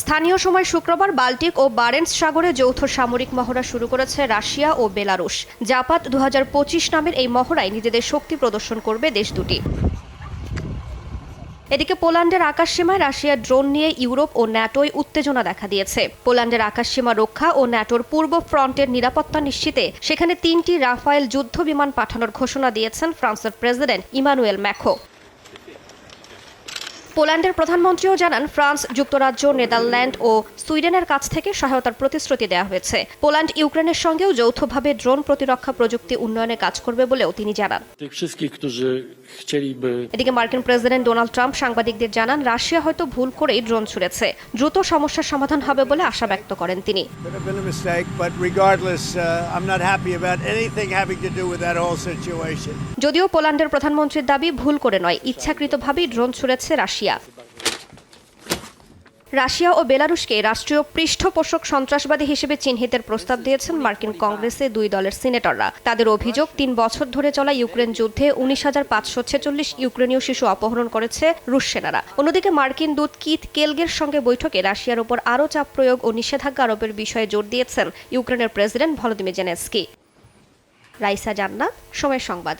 স্থানীয় সময় শুক্রবার বাল্টিক ও বারেন্স সাগরে যৌথ সামরিক মহড়া শুরু করেছে রাশিয়া ও বেলারুশ। জাপাত দু হাজার পঁচিশ নামের এই মহড়ায় নিজেদের শক্তি প্রদর্শন করবে দেশ দুটি। এদিকে পোল্যান্ডের আকাশসীমায় রাশিয়ার ড্রোন নিয়ে ইউরোপ ও ন্যাটোয় উত্তেজনা দেখা দিয়েছে। পোল্যান্ডের আকাশসীমা রক্ষা ও ন্যাটোর পূর্ব ফ্রন্টের নিরাপত্তা নিশ্চিতে সেখানে তিনটি রাফায়েল যুদ্ধ বিমান পাঠানোর ঘোষণা দিয়েছেন ফ্রান্সের প্রেসিডেন্ট ইমানুয়েল ম্যাখো। পোল্যান্ডের প্রধানমন্ত্রীও জানান ফ্রান্স যুক্তরাজ্য নেদারল্যান্ড ও সুইডেনের কাছ থেকে সহায়তার প্রতিশ্রুতি দেওয়া হয়েছে। পোল্যান্ড ইউক্রেনের সঙ্গেও যৌথভাবে ড্রোন প্রতিরক্ষা প্রযুক্তি উন্নয়নে কাজ করবে বলেও তিনি জানান। এদিকে মার্কিন প্রেসিডেন্ট ডোনাল্ড ট্রাম্প সাংবাদিকদের জানান রাশিয়া হয়তো ভুল করেই ড্রোন ছুড়েছে। দ্রুত সমস্যার সমাধান হবে বলে আশা ব্যক্ত করেন তিনি। Uh. যদিও পোল্যান্ডের প্রধানমন্ত্রীর দাবি ভুল করে নয় ইচ্ছাকৃতভাবেই ড্রোন ছুড়েছে রাশিয়া। রাশিয়া। রাশিয়া ও বেলারুশকে রাষ্ট্রীয় পৃষ্ঠপোষক সন্ত্রাসবাদী হিসেবে চিহ্নিতের প্রস্তাব দিয়েছেন মার্কিন কংগ্রেসে দুই দলের সিনেটররা। তাদের অভিযোগ, তিন বছর ধরে চলা ইউক্রেন যুদ্ধে উনিশ হাজার পাঁচশো ছেচল্লিশ ইউক্রেনীয় শিশু অপহরণ করেছে রুশ সেনারা। অন্যদিকে মার্কিন দূত কিত কেলগের সঙ্গে বৈঠকে রাশিয়ার ওপর আরও চাপ প্রয়োগ ও নিষেধাজ্ঞা আরোপের বিষয়ে জোর দিয়েছেন ইউক্রেনের প্রেসিডেন্ট ভলোদিমির জেনেস্কি। রাইসা জান্নাত, সময় সংবাদ।